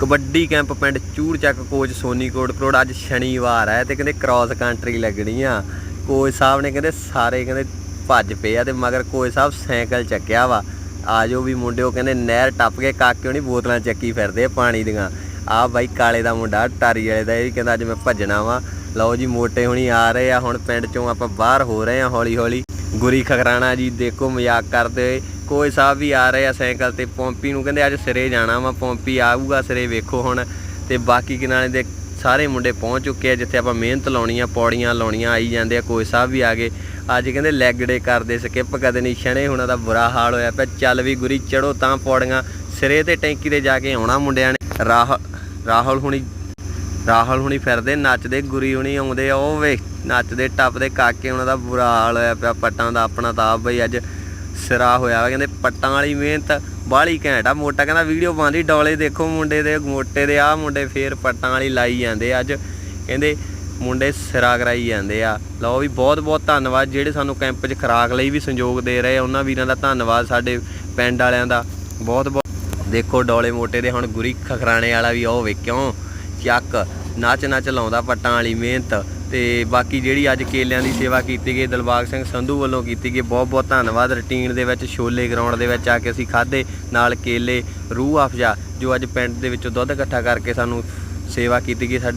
Kabaddi camp ਪਿੰਡ ਚੂੜ ਚੱਕ coach ਸੋਨੀਕੋਟ crore ਅੱਜ ਸ਼ਨੀਵਾਰ ਹੈ ਤੇ ਕਹਿੰਦੇ ਕ੍ਰਾਸ ਕੰਟਰੀ ਲੱਗਣੀ ਆ ਕੋਚ ਸਾਹਿਬ ਨੇ ਕਹਿੰਦੇ ਸਾਰੇ ਕਹਿੰਦੇ ਭੱਜ ਪਏ ਆ ਤੇ ਮਗਰ ਕੋਚ ਸਾਹਿਬ ਸਾਈਕਲ ਚੱਕਿਆ ਵਾ। ਆਜੋ ਵੀ ਮੁੰਡਿਓ ਕਹਿੰਦੇ ਨਹਿਰ ਟੱਪ ਕੇ ਕਾਕੇ ਹੋਣੀ ਬੋਤਲਾਂ ਚੱਕੀ ਫਿਰਦੇ ਆ ਪਾਣੀ ਦੀਆਂ। ਆ ਬਾਈ ਕਾਲੇ ਦਾ ਮੁੰਡਾ, ਟਾਰੀ ਵਾਲੇ ਦਾ ਇਹ ਵੀ ਕਹਿੰਦਾ ਅੱਜ ਮੈਂ ਭੱਜਣਾ ਵਾ। ਲਓ ਜੀ ਮੋਟੇ ਹੁਣੀ ਆ ਰਹੇ ਆ, ਹੁਣ ਪਿੰਡ ਚੋਂ ਆਪਾਂ ਬਾਹਰ ਹੋ ਰਹੇ ਆ ਹੌਲੀ ਹੌਲੀ ਗੁਰੀ ਖਗਰਾਣਾ ਜੀ ਦੇਖੋ ਮਜ਼ਾਕ ਕਰਦੇ ਹੋਏ। ਕੋਚ ਸਾਹਿਬ ਵੀ ਆ ਰਹੇ ਆ ਸਾਈਕਲ ਤੇ, ਪੌਂਪੀ ਨੂੰ ਕਹਿੰਦੇ ਅੱਜ ਸਿਰੇ ਜਾਣਾ ਵਾ, ਪੌਂਪੀ ਆਊਗਾ, ਸਿਰੇ ਵੇਖੋ ਹੁਣ। ਤੇ ਬਾਕੀ ਕਿਨਾਰੇ ਦੇ ਸਾਰੇ ਮੁੰਡੇ ਪਹੁੰਚ ਚੁੱਕੇ ਆ, ਜਿੱਥੇ ਆਪਾਂ ਮਿਹਨਤ ਲਾਉਣੀ ਆ, ਪੌੜੀਆਂ ਲਾਉਣੀਆਂ, ਆਈ ਜਾਂਦੇ ਆ ਕੋਚ ਸਾਹਿਬ ਵੀ ਆ ਗਏ। ਅੱਜ ਕਹਿੰਦੇ ਲੈਗ ਡੇ ਕਰਦੇ ਸਕਿੱਪ ਕਦੇ ਨਹੀਂ ਛਣੇ, ਹੁਣਾਂ ਦਾ ਬੁਰਾ ਹਾਲ ਹੋਇਆ ਪਿਆ। ਚੱਲ ਵੀ ਗੁਰੀ, ਚੜੋ ਤਾਂ ਪੌੜੀਆਂ, ਸਿਰੇ ਤੇ ਟੈਂਕੀ ਤੇ ਜਾ ਕੇ ਆਉਣਾ ਮੁੰਡਿਆਂ ਨੇ। ਰਾਹ, ਰਾਹੁਲ ਹੁਣੀ ਰਾਹੁਲ ਹੁਣੀ ਫਿਰਦੇ, ਨੱਚਦੇ, ਗੁਰੀ ਹੁਣੀ ਆਉਂਦੇ ਆ ਉਹ ਵੇ, ਨੱਚਦੇ, ਟੱਪਦੇ, ਕਾਕੇ ਉਹਨਾਂ ਦਾ ਬੁਰਾ ਹਾਲ ਹੋਇਆ ਪਿਆ, ਪੱਟਾਂ ਦਾ ਆਪਣਾ ਤਾਂ ਆਪ ਬਈ ਅੱਜ ਸਿਰਾ ਹੋਇਆ ਵਾ, ਕਹਿੰਦੇ ਪੱਟਾਂ ਵਾਲੀ ਮਿਹਨਤ ਬਾਹਲੀ ਘੈਂਟ ਆ, ਮੋਟਾ ਕਹਿੰਦਾ ਵੀਡੀਓ ਪਾਉਂਦੀ, ਡੋਲੇ ਦੇਖੋ ਮੁੰਡੇ ਦੇ, ਮੋਟੇ ਦੇ ਆ ਮੁੰਡੇ ਫੇਰ ਪੱਟਾਂ ਵਾਲੀ ਲਾਈ ਜਾਂਦੇ ਆ ਅੱਜ, ਕਹਿੰਦੇ ਮੁੰਡੇ ਸਿਰਾ ਕਰਾਈ ਜਾਂਦੇ ਆ। ਲਓ ਵੀ ਬਹੁਤ ਬਹੁਤ ਧੰਨਵਾਦ, ਜਿਹੜੇ ਸਾਨੂੰ ਕੈਂਪ 'ਚ ਖਰਾਕ ਲਈ ਵੀ ਸੰਯੋਗ ਦੇ ਰਹੇ ਆ, ਉਹਨਾਂ ਵੀਰਾਂ ਦਾ ਧੰਨਵਾਦ ਸਾਡੇ ਪਿੰਡ ਵਾਲਿਆਂ ਦਾ। ਬਹੁਤ ਬਹੁਤ, ਦੇਖੋ ਡੋਲੇ ਮੋਟੇ ਦੇ, ਹੁਣ ਗੁਰੀ ਖਖਰਾਣੇ ਵਾਲਾ ਵੀ ਉਹ ਵੇ ਕਿਉਂ ਚੱਕ ਨੱਚ ਨੱਚ ਲਾਉਂਦਾ ਪੱਟਾਂ ਵਾਲੀ ਮਿਹਨਤ। ਤੇ ਬਾਕੀ ਜਿਹੜੀ ਅੱਜ ਕੇਲਿਆਂ ਦੀ ਸੇਵਾ ਕੀਤੀ ਗਈ, ਦਿਲਬਾਗ ਸਿੰਘ ਸੰਧੂ ਵੱਲੋਂ ਕੀਤੀ ਗਈ, ਬਹੁਤ ਬਹੁਤ ਧੰਨਵਾਦ। ਰੁਟੀਨ ਦੇ ਵਿੱਚ, ਛੋਲੇ ਗਰਾਊਂਡ ਦੇ ਵਿੱਚ ਆ ਕੇ ਅਸੀਂ ਖਾਦੇ ਨਾਲ ਕੇਲੇ, ਰੂਹ ਅਫਜਾ ਜੋ ਅੱਜ ਪਿੰਡ ਦੇ ਵਿੱਚੋਂ ਦੁੱਧ ਇਕੱਠਾ ਕਰਕੇ ਸਾਨੂੰ ਸੇਵਾ ਕੀਤੀ ਗਈ। ਸਾਡੀ